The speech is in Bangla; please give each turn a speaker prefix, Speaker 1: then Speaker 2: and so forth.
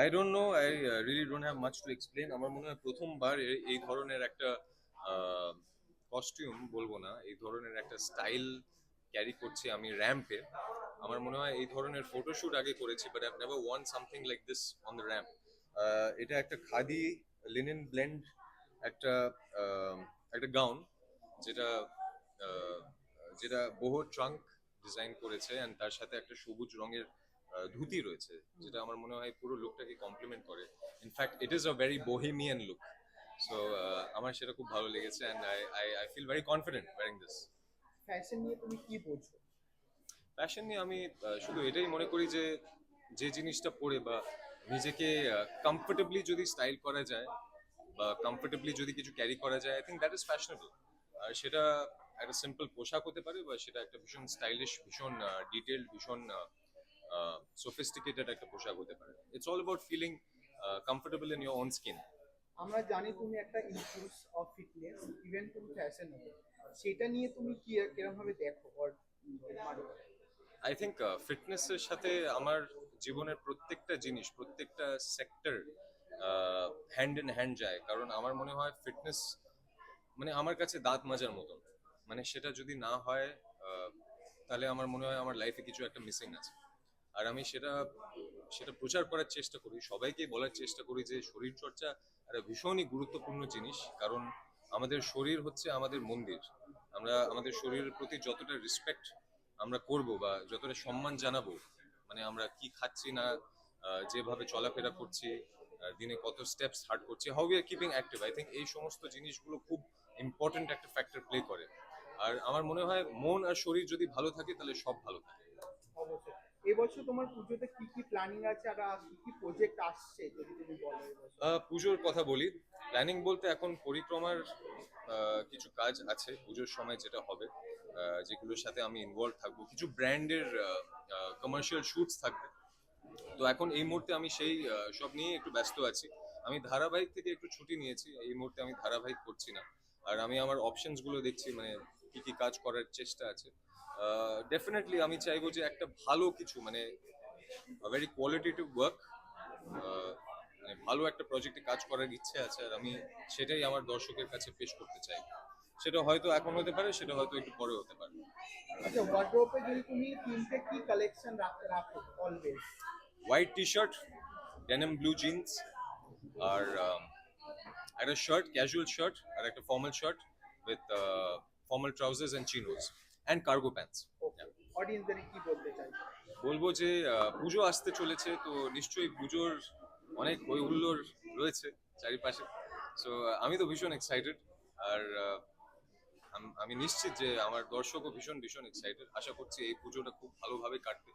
Speaker 1: I don't know I really don't have much to explain আমার মনে হয় প্রথমবার এই ধরনের একটা কস্টিউম বলব না, এই ধরনের একটা স্টাইল ক্যারি করছি আমি র্যাম্পে আমার মনে হয় এই ধরনের ফটোশুট আগে করেছি but I never one something like this on the ramp এটা একটা খাদি লিনেন ব্লেন্ড একটা একটা গাউন যেটা যেটা বহু ট্রাঙ্ক ডিজাইন করেছে অ্যান্ড তার সাথে একটা সবুজ রঙের ধুতি রয়েছে যেটা আমার মনে হয় পুরো লুকটাকে কমপ্লিমেন্ট করে। In fact it is a very bohemian look so আমার সেটা খুব ভালো লেগেছে and I I I feel very confident wearing this
Speaker 2: fashion নিয়ে তুমি কি বলছো?
Speaker 1: ফ্যাশন নিয়ে আমি শুধু এটাই মনে করি যে যে জিনিসটা পরে বা নিজেকে কমফোর্টেবলি যদি স্টাইল করা যায় বা কমফোর্টেবলি যদি কিছু ক্যারি করা যায় I think that is fashionable আর সেটা একটা সিম্পল পোশাক হতে পারে বা সেটা একটা ভীষণ স্টাইলিশ ভীষণ ডিটেলড ভীষণ সোফিস্টিকেটেড একটা পোশাক হতে পারে। It's all about feeling comfortable in your own skin
Speaker 2: আমরা জানি তুমি একটা ইনফ্লুয়েন্স অফ ফিটনেস ইভেন তুমি ফ্যাশন সেটা নিয়ে তুমি কি কীরকম ভাবে দেখো মানো?
Speaker 1: আই থিঙ্ক ফিটনেসের সাথে আমার জীবনের প্রত্যেকটা জিনিস প্রত্যেকটা সেক্টর হ্যান্ড ইন হ্যান্ড যায়। কারণ আমার মনে হয় ফিটনেস মানে আমার কাছে দাঁত মাজার মতন। মানে সেটা যদি না হয় তাহলে আমার মনে হয় আমার লাইফে কিছু একটা মিসিং আছে। আর আমি সেটা সেটা প্রচার করার চেষ্টা করি, সবাইকে বলার চেষ্টা করি যে শরীর চর্চা একটা ভীষণই গুরুত্বপূর্ণ জিনিস, কারণ আমাদের শরীর হচ্ছে আমাদের মন্দির। আমরা, আমাদের শরীরের প্রতি যতটা রেসপেক্ট আমরা করব বা যতটা সম্মান জানাব মানে আমরা কি খাচ্ছি না যেভাবে চলাফেরা করছি দিনে কত স্টেপস হার্ট করছি how we keeping active I think এই সমস্ত জিনিসগুলো খুব ইম্পর্টেন্ট একটা ফ্যাক্টর প্লে করে। আর আমার মনে হয় মন আর শরীর যদি ভালো থাকে, তাহলে সব ভালো থাকে।
Speaker 2: এবছর তোমার পুজোতে কি কি প্ল্যানিং আছে আর কি কি প্রজেক্ট আসছে, যদি তুমি বলো
Speaker 1: পুজোর কথা বলি। প্ল্যানিং বলতে এখন পরিক্রমার কিছু কাজ আছে পুজোর সময় যেটা হবে যেগুলোর সাথে আমি ইনভলভ থাকব। কিছু ব্র্যান্ডের কমার্শিয়াল শুটস থাকবে। তো এখন এই মুহূর্তে আমি সেই সব নিয়ে একটু ব্যস্ত আছি। আমি ধারাবাহিক থেকে একটু ছুটি নিয়েছি, এই মুহূর্তে আমি ধারাবাহিক করছি না। আর আমি আমার অপশনসগুলো দেখছি মানে কি কি কাজ করার চেষ্টা আছে। ডেফিনেটলি আমি চাইব যে একটা ভালো কিছু মানে ভেরি কোয়ালিটেটিভ ওয়ার্ক মানে ভালো একটা প্রজেক্টে কাজ করার ইচ্ছে আছে আর আমি সেটাই আমার দর্শকের কাছে পেশ করতে চাই। সেটা হয়তো এখন হতে পারে সেটা হয়তো একটু পরে হতে পারে।
Speaker 2: আচ্ছা ওয়ার্ড্রোপে যদি তুমি তিনটে কি কালেকশন রাখো always
Speaker 1: white T shirt denim blue jeans আর একটা শার্ট ক্যাজুয়াল শার্ট আর একটা formal shirt with formal trousers and chinos and cargo pants
Speaker 2: okay অডিয়েন্সদের কি বলতে চাই
Speaker 1: বলব যে পুজো আসতে চলেছে তো নিশ্চয়ই পুজোর অনেক হই হুল্লোর রয়েছে চারিপাশে। সো আমি তো ভীষণ এক্সাইটেড আর আমি নিশ্চিত যে আমার দর্শকও ভীষণ ভীষণ এক্সাইটেড আশা করছি এই পুজোটা খুব ভালোভাবে কাটবে।